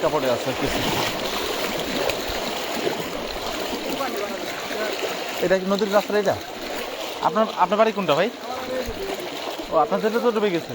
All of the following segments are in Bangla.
আটকা পড়ে আছে কিছু। এটা কি নদীর রাস্তা এটা? আপনার আপনার বাড়ি কোনটা ভাই? ও, আপনার তো ডুবে গেছে।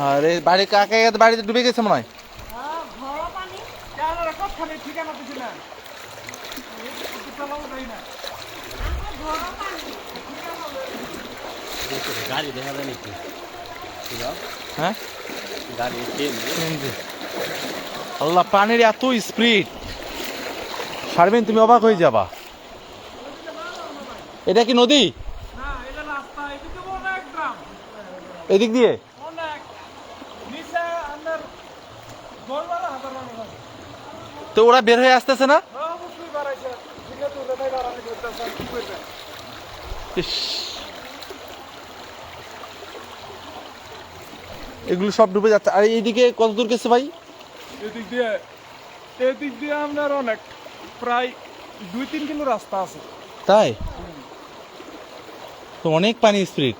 আরে বাড়ি কাকে বাড়িতে ডুবে গেছে মনে হয়? গাড়ি দেখা যায় নাকি হ্যাঁ? গাড়ি আল্লাহ পানির এত স্পিড শারমিন তুমি অবাক হয়ে যাবা। এটা কি নদী? এদিক দিয়ে? তো ওরা বের হয়ে আসতেছে না? এগুলো সব ডুবে যাচ্ছে। আর এইদিকে কত দূর গেছে ভাই? এদিক দিয়ে এদিক দিয়ে আপনার অনেক প্রায় দুই তিন কিলো রাস্তা আছে। তাই? তো অনেক পানি স্পিড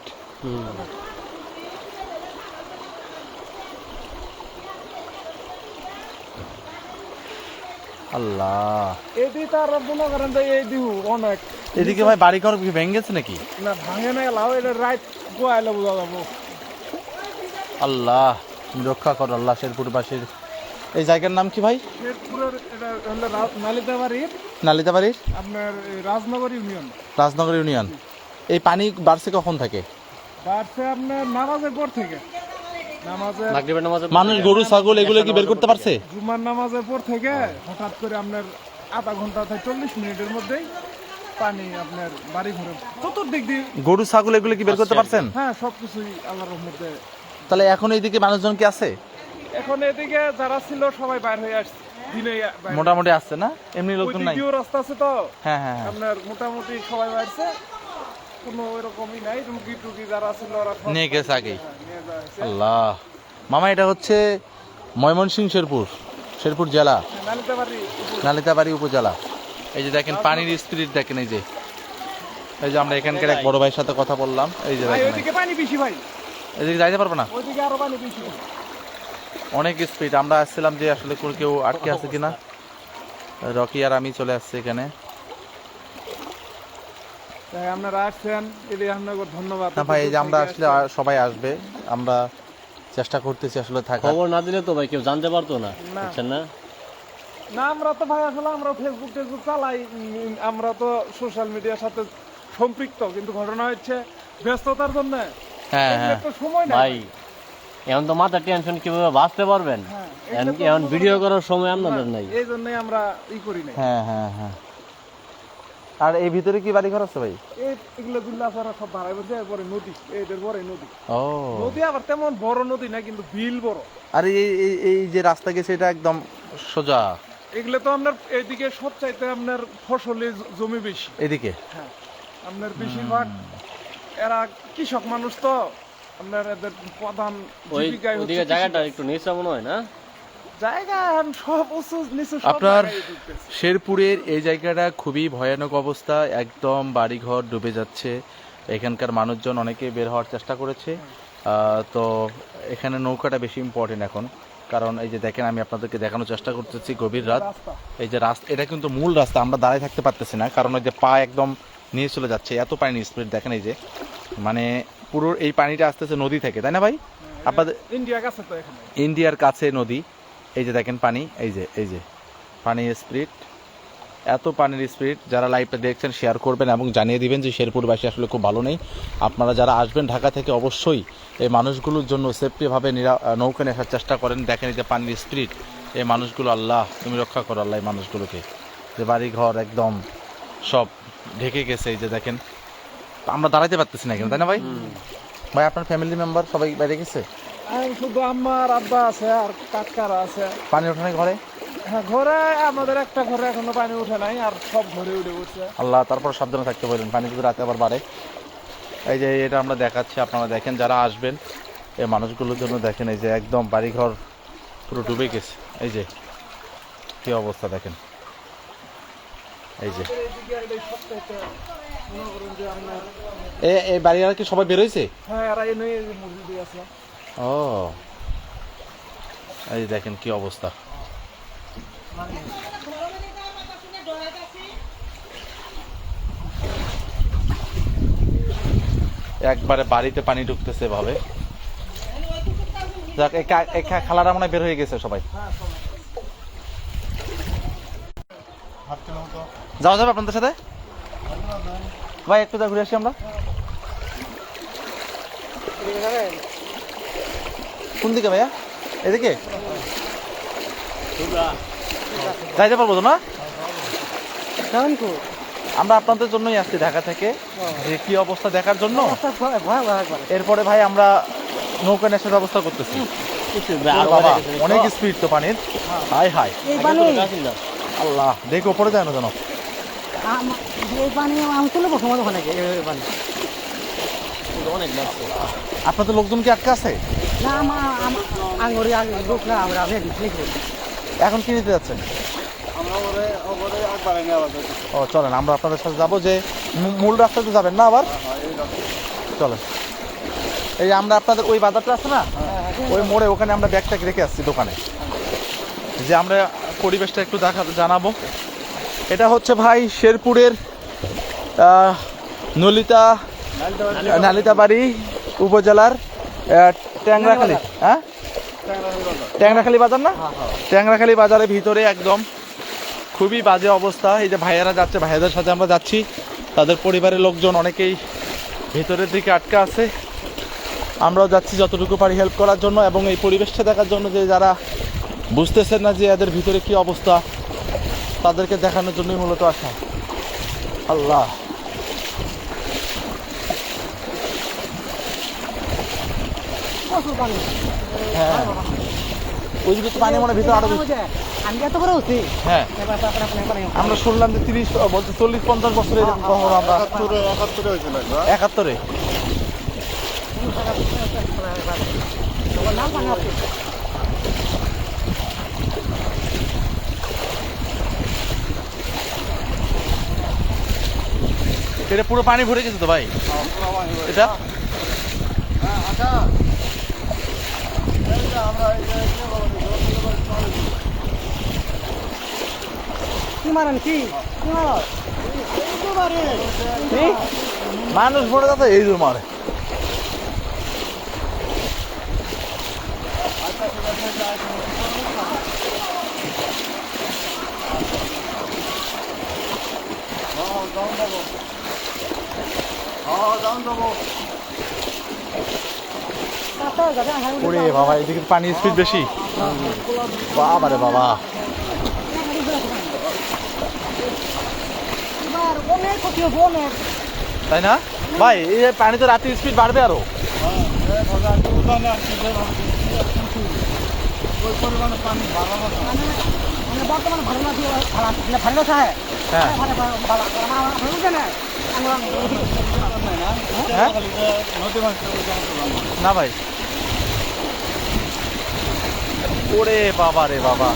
আল্লাহ। এদিকে তার মনে করেন যে এই দিহু অনেক। এদিকে ভাই বাড়ি ঘর ভেঙে গেছে নাকি? না ভাঙে না এলাও এটা রাইট গোয়াইলে বোঝা যাব। আল্লাহ তুমি রক্ষা করো আল্লাহ শেরপুরবাসীর। এই জায়গার নাম কি ভাই? শেরপুরের এটা হলো নালিতাবাড়ির নালিতাবাড়ির আপনার রাজনগর ইউনিয়ন। রাজনগর ইউনিয়ন। এই পানি বাড়ছে কখন থাকে? বাড়ছে আপনার নামাজের পর থেকে। মানুষ গরু ছাগল এগুলো কি বের করতে পারছে? জুমার নামাজের পর থেকে হঠাৎ করে আপনার আধা ঘণ্টা থেকে চল্লিশ মিনিটের মধ্যেই পানি আপনার বাড়ি ঘরে চতুর্দিক দিয়ে গরু ছাগল এগুলো কি বের করতে পারছেন? হ্যাঁ সবকিছুই আল্লাহর রহমতে। তাহলে এখন এইদিকে মানুষজন কি আছে? এখন এদিকে যারা ছিল সবাই বাইর হয়ে আসছে। মোটামুটি আসছে না? এমনি লোকজন নাই? রাস্তা আছে তো। হ্যাঁ হ্যাঁ হ্যাঁ। আপনার মোটামুটি সবাই বাইরছে। কোনো ওইরকমই নাই রুগী টুগি যারা ছিল ওরা নিয়ে গেছে আগেই। নিয়ে যাচ্ছে আল্লাহ। মামা এটা হচ্ছে ময়মনসিংহ শেরপুর শেরপুর জেলা। নালিতাবাড়ি উপজেলা। এই যে দেখেন পানির স্পিরিট দেখেন এই যে। এই যে আমরা এখানকার এক বড় ভাইয়ের সাথে কথা বললাম এই যে ভাই দেখেন। ওইদিকে পানি বেশি ভাই। এদিকে যাইতে পারব না? ওইদিকে আরও পানি বেশি। অনেক স্পিড। আমরা আসছিলাম যে আসলে কোনো কেউ আটকে আছে কিনা। রকি আর আমি চলে আসছি এখানে। তাই আপনারা আসছেন এটি আপনাকে ধন্যবাদ। না ভাই এই যে আমরা আসলে সবাই আসবে আমরা চেষ্টা করতেছি আসলে থাকার। খবর না দিলে তো ভাই কেউ জানতে পারতো না না। বুঝছেন না? না আমরা তো ভাই আসলে আমরা ফেসবুক টেসবুক চালাই আমরা তো সোশ্যাল মিডিয়ার সাথে সম্পৃক্ত কিন্তু ঘটনা হচ্ছে ব্যস্ততার জন্য। হ্যাঁ হ্যাঁ। সময় নাই ভাই এখন তো মাথা টেনশন কীভাবে বাঁচতে পারবেন? হ্যাঁ, এখন ভিডিও করার সময় আপনাদের নাই। এই জন্যই আমরা ই করি নাই। হ্যাঁ হ্যাঁ হ্যাঁ। আর এই ভিতরে কি বাড়ি ঘর আছে ভাই? সব ভাড়াই বলছে নদী এদের পরে নদী। ও। নদী আবার তেমন বড় নদী না কিন্তু বিল বড়। আর এই যে রাস্তা গেছে এটা একদম সোজা? এগুলো তো আপনার এইদিকে সব আপনার ফসলি জমি বেশি। এদিকে? হ্যাঁ আপনার বেশিরভাগ এরা কৃষক মানুষ তো আপনার এদের প্রধান জীবিকাই হচ্ছে জায়গাটা একটু নিচে মনে হয় না? জায়গা সব উঁচু নিচু সব আপনার। শেরপুরের এই জায়গাটা খুবই ভয়ানক অবস্থা। একদম বাড়িঘর ডুবে যাচ্ছে। এখানকার মানুষজন অনেকে বের হওয়ার চেষ্টা করেছে। তো এখানে নৌকাটা বেশি ইম্পর্টেন্ট এখন। কারণ এই যে দেখেন আমি আপনাদেরকে দেখানোর চেষ্টা করতেছি গভীর রাত। এই যে রাস্তা এটা কিন্তু মূল রাস্তা আমরা দাঁড়ায় থাকতে পারতেছি না। কারণ ওই যে পা একদম নিয়ে চলে যাচ্ছে এত পানি স্পিড দেখেন এই যে। মানে পুরো এই পানিটা আসতেছে নদী থেকে তাই না ভাই? আপনাদের কাছে তো ইন্ডিয়ার কাছে নদী। এই যে দেখেন পানি এই যে এই যে। পানির স্পিড এত পানির স্পিড যারা লাইভটা দেখছেন শেয়ার করবেন এবং জানিয়ে দিবেন যে শেরপুরবাসী আসলে খুব ভালো নেই। আপনারা যারা আসবেন ঢাকা থেকে অবশ্যই এই মানুষগুলোর জন্য সেফটিভাবে নিরা নৌকা নিয়ে আসার চেষ্টা করেন। দেখেন এই যে পানির স্পিড এই মানুষগুলো আল্লাহ তুমি রক্ষা করো আল্লাহ এই মানুষগুলোকে। যে বাড়ি ঘর একদম সব ঢেকে গেছে এই যে দেখেন। আমরা দাঁড়াতে পারতেছি না এখানে তাই না ভাই? ভাই আপনার ফ্যামিলি মেম্বার সবাই বাইরে গেছে? শুধু আমার আব্বা আছে আর কাকারা আছে। পানি ওঠানে ঘরে? হ্যাঁ ঘরে আমাদের একটা ঘরে এখনও পানি উঠে নাই আর সব ঘরে উঠে উঠছে আল্লাহ তারপর সাবধানে থাকতে পানি যদি রাতে আবার বাড়ে। এই যে এটা আমরা দেখাচ্ছি আপনারা দেখেন যারা আসবেন এই মানুষগুলোর জন্য দেখেন এই যে একদম বাড়িঘর পুরো ডুবে গেছে। এই যে কি অবস্থা দেখেন। এই যে। এই বাড়িওয়ালা কি সবাই বেরোইছে হ্যাঁ ও। এই দেখেন কি অবস্থা। একবারে বাড়িতে পানি ঢুকতেছে ভাবে। যাক, এই খালারা মনে বের হয়ে গেছে সবাই। যাওয়া যাবে আপনাদের সাথে? ভাই, একটু যা ঘুরে আসি আমরা। কোন দিকে ভাইয়া? এদিকে? যাইতে পারব তো না? আমরা আপনাদের জন্যই আসছি ঢাকা থেকে। যে কি অবস্থা দেখার জন্য? এরপরে ভাই আমরা নৌকা নেশার ব্যবস্থা করতেছি। অনেক স্পিড তো পানির। High high. আল্লাহ দেখো পড়ে যায় না যেন। আপনাদের লোকজন কি আটকে আছে? না আমার লোক না আমরা এখন কি নিতে যাচ্ছেন? ও চলেন আমরা আপনাদের সাথে যাব যে মূল রাস্তাতে যাবেন না আবার? চলেন। এই আমরা আপনাদের ওই বাজারটা আছে না? ওই মোড়ে ওখানে আমরা ব্যাগটা রেখে আসছি দোকানে। যে আমরা পরিবেশটা একটু দেখা জানাব। এটা হচ্ছে ভাই শেরপুরের নলিতা নালিতাবাড়ি। উপজেলার ট্যাংরাখালি। হ্যাঁ? ট্যাংরাখালী বাজার না? ট্যাংরাখালী বাজারের ভিতরে একদম খুবই বাজে অবস্থা। এই যে ভাইয়ারা যাচ্ছে ভাইয়াদের সাথে আমরা যাচ্ছি। তাদের পরিবারের লোকজন অনেকেই ভিতরের দিকে আটকা আছে। আমরাও যাচ্ছি যতটুকু পারি হেল্প করার জন্য এবং এই পরিবেশটা দেখার জন্য যে যারা বুঝতেছেন না যে এদের ভিতরে কি অবস্থা তাদেরকে দেখানোর জন্যই মূলত আসা। আল্লাহ। পানি হ্যাঁ। ওই দিকে তো পানি মনে ভিতরে আরও আমি এত করে হ্যাঁ। আমরা শুনলাম যে তিরিশ বলতে চল্লিশ পঞ্চাশ বছরের কখন আমরা। একাত্তরে পানি এটা পুরো পানি ভরে গেছে তো ভাই? এটা? কি মারেন কি কি মারেন? কি? মানুষ ভরে যাচ্ছে এই জন্য মারে রাস্তায় যাবে, আমি হাইওয়ে ওরে। বাবা এদিকে পানির স্পিড বেশি। বাবা রে বাবা। তাই না? ভাই এই পানি তো রাতের স্পিড বাড়বে আরও। বর্তমানে ভালো না দিয়ে ভালো আছে না, ভালো আছে হ্যাঁ ভালো ভালো ভালো আমার আমার ভালো জানে আমরা হ্যাঁ না ভাই ওরে বাবা রে বাবা।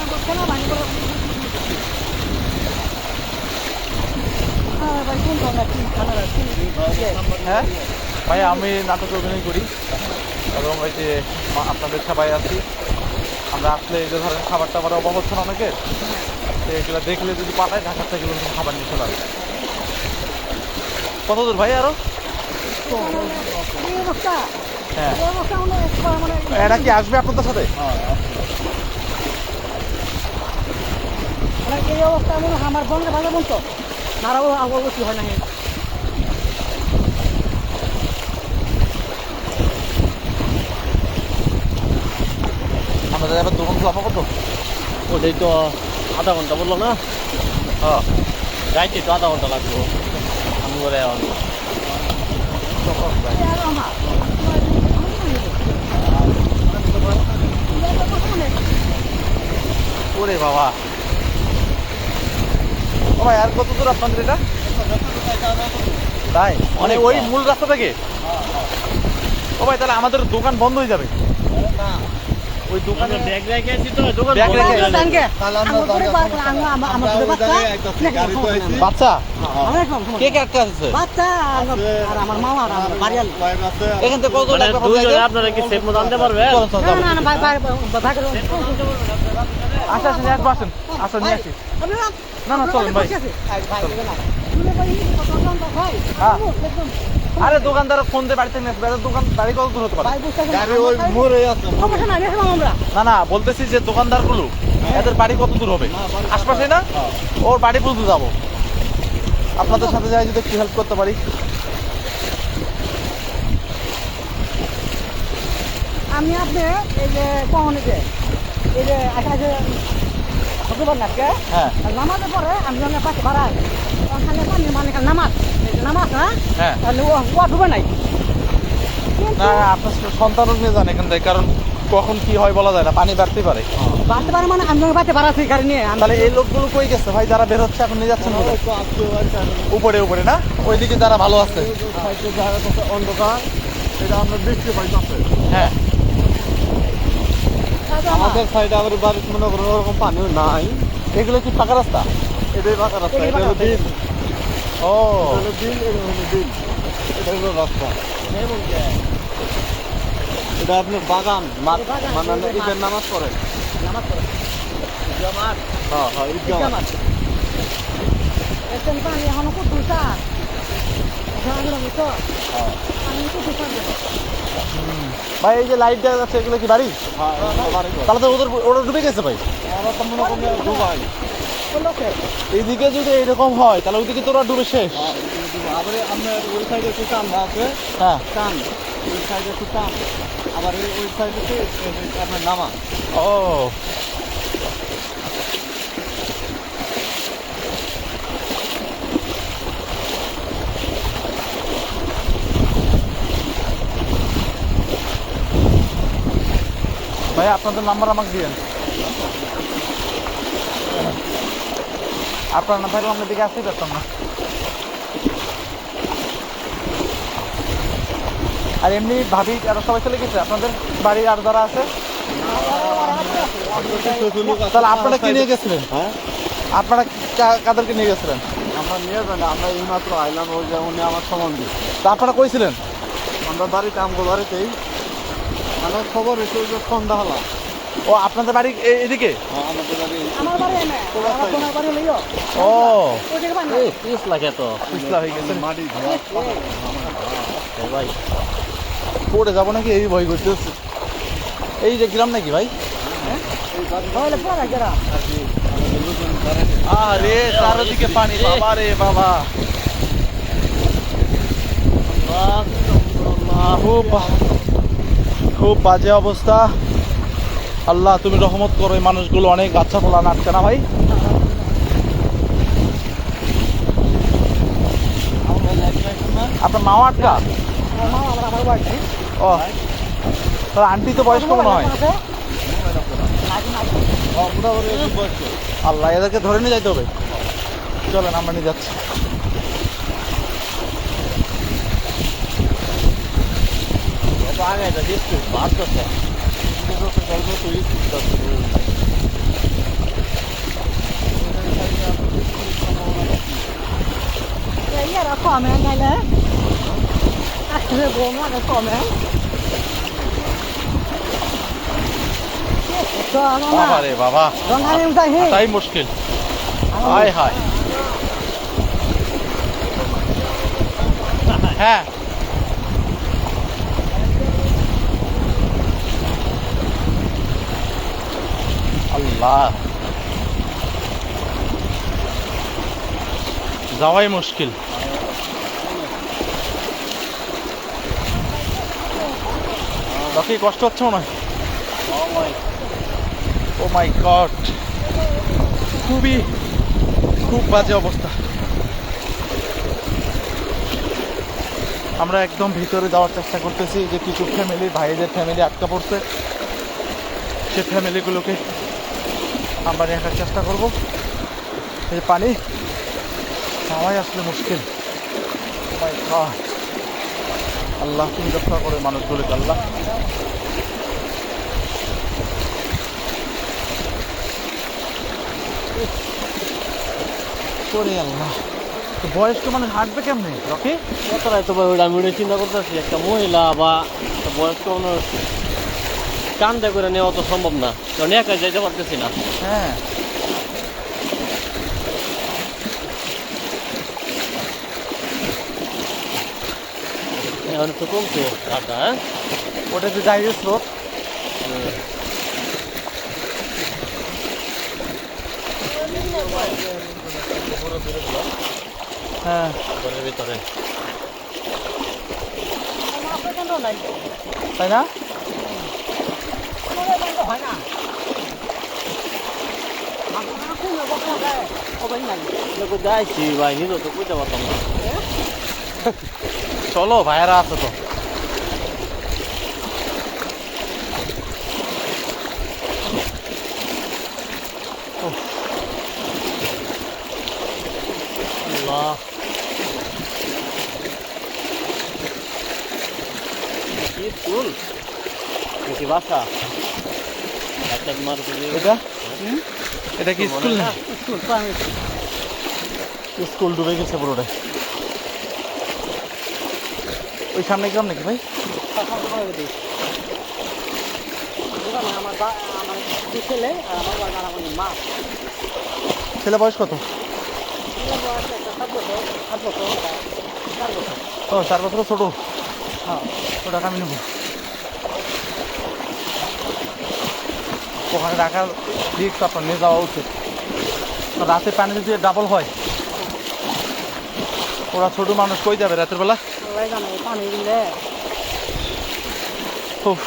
হ্যাঁ? ভাই হ্যাঁ আমি নাটক অভিনয় করি। এবং ওই যে আপনাদের সবাই আছি। আমরা আসলে এই যে ধরেন খাবার টাবার অভাব হচ্ছে না অনেকের। তো এগুলো দেখলে যদি পাঠায় ঢাকা থেকে খাবার নিয়ে চলে কত দূর ভাই আরও? হ্যাঁ। এরা কি আসবে আপনাদের সাথে? মানে এই অবস্থা মনে হয় আমার বন্ধে ভালো বলতো নারাও অবশ্যই হয় না আমাদের এবার দোকান যাব কত ওটাই তো আধা ঘণ্টা বলল না? হ্যাঁ যাইতে তো আধা ঘণ্টা লাগবে। আমি বলে ওরে বাবা। ভাই আর কত দূর আপনাদের এটা তাই মানে ওই মূল রাস্তা থেকে ও ভাই তাহলে আমাদের দোকান বন্ধ হয়ে যাবে ওই দোকানে ব্যাগ রেখে আছি তো দোকান ব্যাগ রেখে হয়ে যাবে। জানকে তাহলে আমরা আমার পরে জানকে বার আমরা আমার আমার পরে বাচ্চা গাড়ি তো আইছি বাচ্চা আমার একদম সমস্যা কে কে আটকে আছে বাচ্চা আর- আর আমার মামা আর আমার বাড়িয়াল এখান থেকে কত মানে? আপনারা কি সেফ মতো আনতে পারবেন চলুন, চলুন, না না না ভাই ভাই ভাই করে আসেন আসেন একবার আসেন আসেন নিয়ে আসি। না, না, চলুন ভাই। হ্যাঁ। আরে দোকানদার ফোন দিয়ে বাড়িতে নিয়ে আসবে। দোকান বাড়ি কত দূর হতে পারে? না না বলতেছি যে দোকানদারগুলো এদের বাড়ি কত দূর হবে? আশপাশে না? ওর বাড়ি পর্যন্ত যাব। আপনাদের সাথে যাই যদি একটু হেল্প করতে পারি। আমি আপনি এই যে এই যে একটা যে ভগবান হ্যাঁ। নামাজের পরে আমি যখন পাশে বাড়াই ওখানে পানি মানে নামাজ। নামাজ না হ্যাঁ। তাহলে ও ও ডুবে নাই। না আপনার সন্তানও নিয়ে যান এখান থেকে কারণ কখন কি হয় বলা যায় না পানি বাড়তেই পারে। বাড়তে পারে মানে আমি বাড়াচ্ছি গাড়ি নিয়ে। তাহলে এই লোকগুলো কই গেছে? ভাই যারা বের হচ্ছে এখন নিয়ে যাচ্ছেন উপরে উপরে না? ওইদিকে যারা ভালো আছে। অন্ধকার এটা আমরা দেখতে পাইতেছে হ্যাঁ। আমাদের সাইডে আবার বাড়ির মনে করো ওরকম পানিও নাই। এগুলো কি ফাঁকা রাস্তা? এটাই বাঁকা রাস্তা এটা হলো বিল। ও হলো বিল এটা হলো বিল এটা হলো রাস্তা। এটা আপনার বাগান মাঠ মানে ঈদের ঈদের মাঠ। নামাজ পড়ে। নামাজ পড়ে। হ্যাঁ হ্যাঁ ঈদগাহ মাঠ। এসেন পানি এখনও আমি খুব দুটা ভাই, এই যে লাইট দেখা যাচ্ছে, এগুলো কি বাড়ি। তাহলে তো ওদের ওরা ডুবে গেছে ভাই এইদিকে যদি এরকম হয়, তাহলে ওইদিকে তো ওরা ডুবে শেষ। আবার আপনার ওই সাইডে একটু হ্যাঁ চান ওই সাইডে একটু চান আবার ওই সাইডে আপনার নামা ও ভাই আপনাদের নাম্বার আমাকে দিবেন আপনার না থাকলে আমাদের দিকে আসতেই পারতাম না। আর এমনি ভাবি আরও সবাই চলে গেছে। আপনাদের বাড়ি আর যারা আছে? তাহলে আপনারা কি নিয়ে গেছিলেন? হ্যাঁ? আপনারা কাদেরকে নিয়ে গেছিলেন? আমরা নিয়ে যাই না আমরা এইমাত্র আইলাম ওই যে উনি আমার সম্বন্ধে। তা আপনারা কইছিলেন আমরা বাড়িতে আমগো বাড়িতেই। মানে খবর এসে ওই যে সন্ধ্যা হলাম ও আপনাদের বাড়ি এদিকে? আমাদের বাড়ি আমার বাড়ি এনে আমার বাড়ি লইও ও এই পিছলা হয়ে গেছেন মাটি ভাই। পড়ে যাব নাকি? এই ভয় করতে এই যে গ্রাম নাকি ভাই? আরে চারদিকে পানি। বাবা রে বাবা। খুব খুব বাজে অবস্থা। আল্লাহ তুমি রহমত করো এই মানুষগুলো অনেক বাচ্চা পোলা নাচছে না ভাই? আপনার মাও আটকা? ও। আন্টি তো বয়স্ক মনে হয়। আল্লাহ এদেরকে ধরে নিয়ে যাইতে হবে। চলেন আমরা নিয়ে যাচ্ছি। এটা দিচ্ছি বাড়তেছে বাবা রে বাবা। তাই মুশকিল। হায় হায়। হ্যাঁ। আল্লাহ। যাওয়াই মুশকিল। বাকি কষ্ট হচ্ছে মনে হয়? ও মাই গড খুবই, খুব বাজে অবস্থা। আমরা একদম ভিতরে যাওয়ার চেষ্টা করতেছি যে কিছু ফ্যামিলি ভাইদের ফ্যামিলি আটকা পড়ছে। সে ফ্যামিলিগুলোকে আমরা আসার চেষ্টা করব। এই পানি যাওয়াই আসলে মুশকিল। আল্লাহ, তুমি রক্ষা করে মানুষগুলোকে, আল্লাহ। করে আল্লাহ। তো বয়স্ক মানুষ হাঁটবে কেমনে, রকি? কতটাই তো ভাই, ওইটা আমি চিন্তা করতেছি, একটা মহিলা বা বয়স্ক মানুষ কান্দা করে নেওয়া তো সম্ভব না। কারণ একা যাইতে পারতেছি না। হ্যাঁ। এখন একটু কমছে রাতটা হ্যাঁ? ওটা যে যাই স্রোত। হ্যাঁ। ভিতরে। তাই না? হয় না যাইছি ভাই নিজে তো বুঝতে পারতাম না চলো ভাইয়ারা আছে তো কি কি বাসা? এটা? এটা কি স্কুল? না। স্কুল ডুবে গেছে পুরোটাই। ওই সামনে গ্রাম নাকি ভাই? ছেলে বয়স কত? চার বছর ও চার বছর ছোট। হ্যাঁ ওটা আমি নেব। ওখানে রাখার রিক্স আপনার নিয়ে যাওয়া উচিত। রাতে পানি যদি ডাবল হয় ওরা ছোট মানুষ কই যাবে রাতের বেলা? সবাই জানে পানি দিলে। উফ।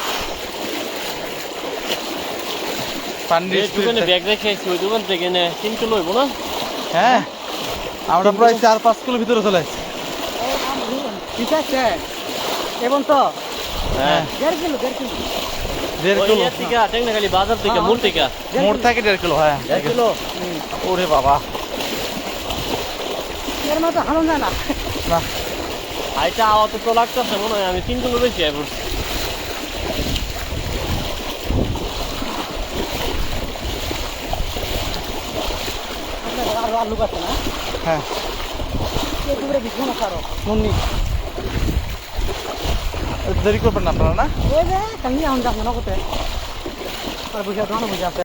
পানির এই দোকানে speed- ব্যাগ রেখে আইছি ওই নে তিন কিলো না? হ্যাঁ আমরা প্রায় চার পাঁচ কিলো ভিতরে চলে আসছি ঠিক আছে। এবং তো হ্যাঁ। দেড় কিলো দেড় কিলো। দেড় ওই কিলো। ইয়ে থেকে টেকনাখালি বাজার থেকে মূল থেকে। মোড় থেকে দেড় কিলো হ্যাঁ। দেড় কিলো। ওরে বাবা। এর মতো যায় না না। আইটা আওয়াজ তো লাগতেছে মনে হয় আমি তিন কিলো বেশি আই পড়ছি। আলু আছে না? হ্যাঁ। দুপুরে বিছুন আছে মুন্নি। দেরি করবেন না আপনারা না? দোকানে বুঝে আছে।